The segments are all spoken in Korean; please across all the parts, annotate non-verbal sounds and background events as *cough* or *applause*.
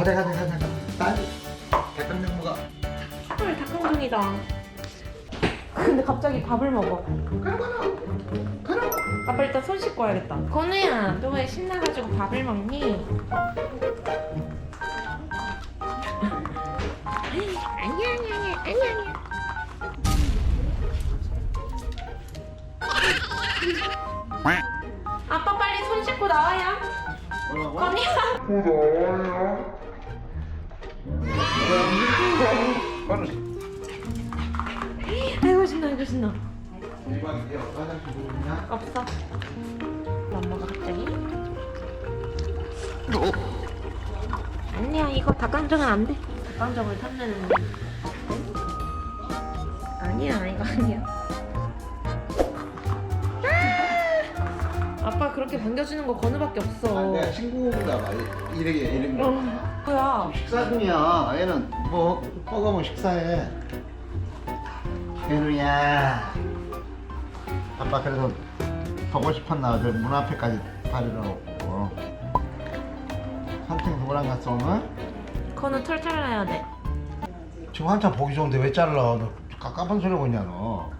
가자 가자 가자 가자. 딸 백점 명무가 헐 닭강정이다. 근데 갑자기 밥을 먹어. 아빠 일단 손 씻고 와야겠다. 건우야, 너 왜 신나가지고 밥을 먹니? 아니야 아니야 아니야 아니야 아니야. 아빠 빨리 손 씻고 나와야. 건우야. 아이고 신나 아이고 신나. 대박이야. 화장실 보냐? 없어. 엄마가 갑자기. 아니야 이거 닭강정은 안 돼. 닭강정을 탐내는. 아니야 이거 아니야. 아! 아빠 그렇게 반겨주는 거 건우밖에 없어. 내가 친구인가 봐. 이렇게 이런 거. 어, 뭐야? 식사 중이야. 얘는 뭐 먹으면 식사해. 얘누야. 아빠 그래서 보고 싶었나 저문 앞에까지 다리를 놓고 산책 누구랑 갔어 오늘? 건우 털 잘라야 돼. 지금 한참 보기 좋은데 왜 잘라? 너 깝깝한 소리 하냐 너?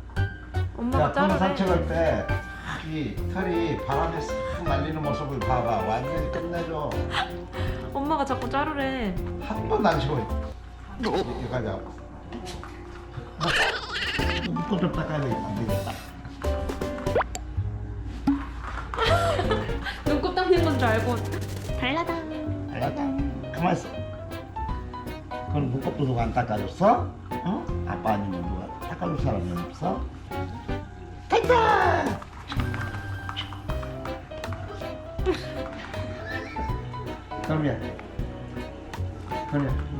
엄마가 야, 자르래. 산책할 때 이 털이 바람에 싹 날리는 모습을 봐봐. 완전히 끝내줘. *laughs* 엄마가 자꾸 자르래. 한 번도 안 쉬고 이렇게 가자. 묶어좀 닦아야 되겠다. 안 되겠다. *laughs* 눈곱 닦는 건 줄 알고. 발라당. 알았다. 가만 있어. 그건 문법도 누가 안 닦아줬어? 어? 아빠 아니면 누가 닦아줄 사람이 없어? 됐다! 그럼요. 그럼요.